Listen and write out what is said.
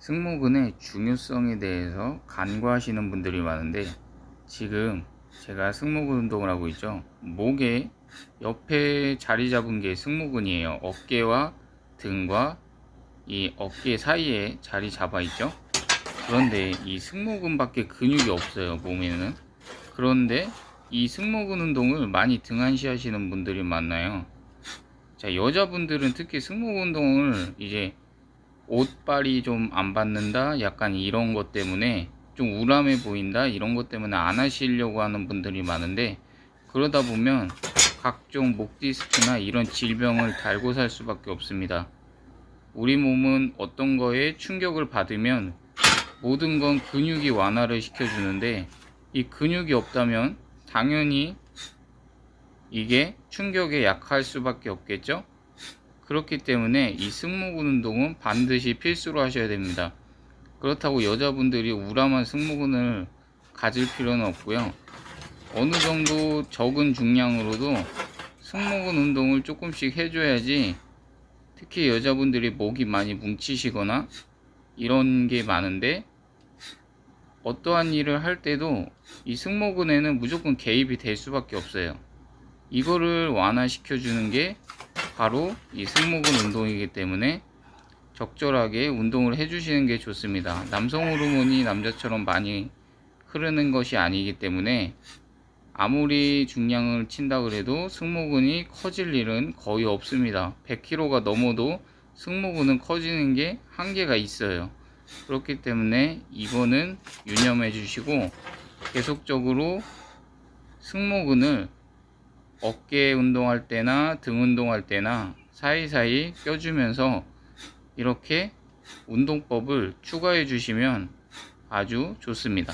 승모근의 중요성에 대해서 간과하시는 분들이 많은데 지금 제가 승모근 운동을 하고 있죠. 목에 옆에 자리 잡은 게 승모근이에요. 어깨와 등과 이 어깨 사이에 자리 잡아 있죠. 그런데 이 승모근 밖에 근육이 없어요. 몸에는. 그런데 이 승모근 운동을 많이 등한시 하시는 분들이 많나요. 자, 여자분들은 특히 승모근 운동을 이제 옷빨이 좀 안 받는다? 약간 이런 것 때문에 좀 우람해 보인다? 이런 것 때문에 안 하시려고 하는 분들이 많은데 그러다 보면 각종 목 디스크나 이런 질병을 달고 살 수밖에 없습니다. 우리 몸은 어떤 거에 충격을 받으면 모든 건 근육이 완화를 시켜주는데 이 근육이 없다면 당연히 이게 충격에 약할 수밖에 없겠죠 그렇기 때문에 이 승모근 운동은 반드시 필수로 하셔야 됩니다. 그렇다고 여자분들이 우람한 승모근을 가질 필요는 없고요. 어느 정도 적은 중량으로도 승모근 운동을 조금씩 해줘야지 특히 여자분들이 목이 많이 뭉치시거나 이런 게 많은데 어떠한 일을 할 때도 이 승모근에는 무조건 개입이 될 수밖에 없어요. 이거를 완화시켜 주는 게 바로 이 승모근 운동이기 때문에 적절하게 운동을 해주시는 게 좋습니다. 남성 호르몬이 남자처럼 많이 흐르는 것이 아니기 때문에 아무리 중량을 친다 그래도 승모근이 커질 일은 거의 없습니다. 100kg가 넘어도 승모근은 커지는 게 한계가 있어요. 그렇기 때문에 이거는 유념해 주시고 계속적으로 승모근을 어깨 운동할 때나 등 운동할 때나 사이사이 껴주면서 이렇게 운동법을 추가해 주시면 아주 좋습니다.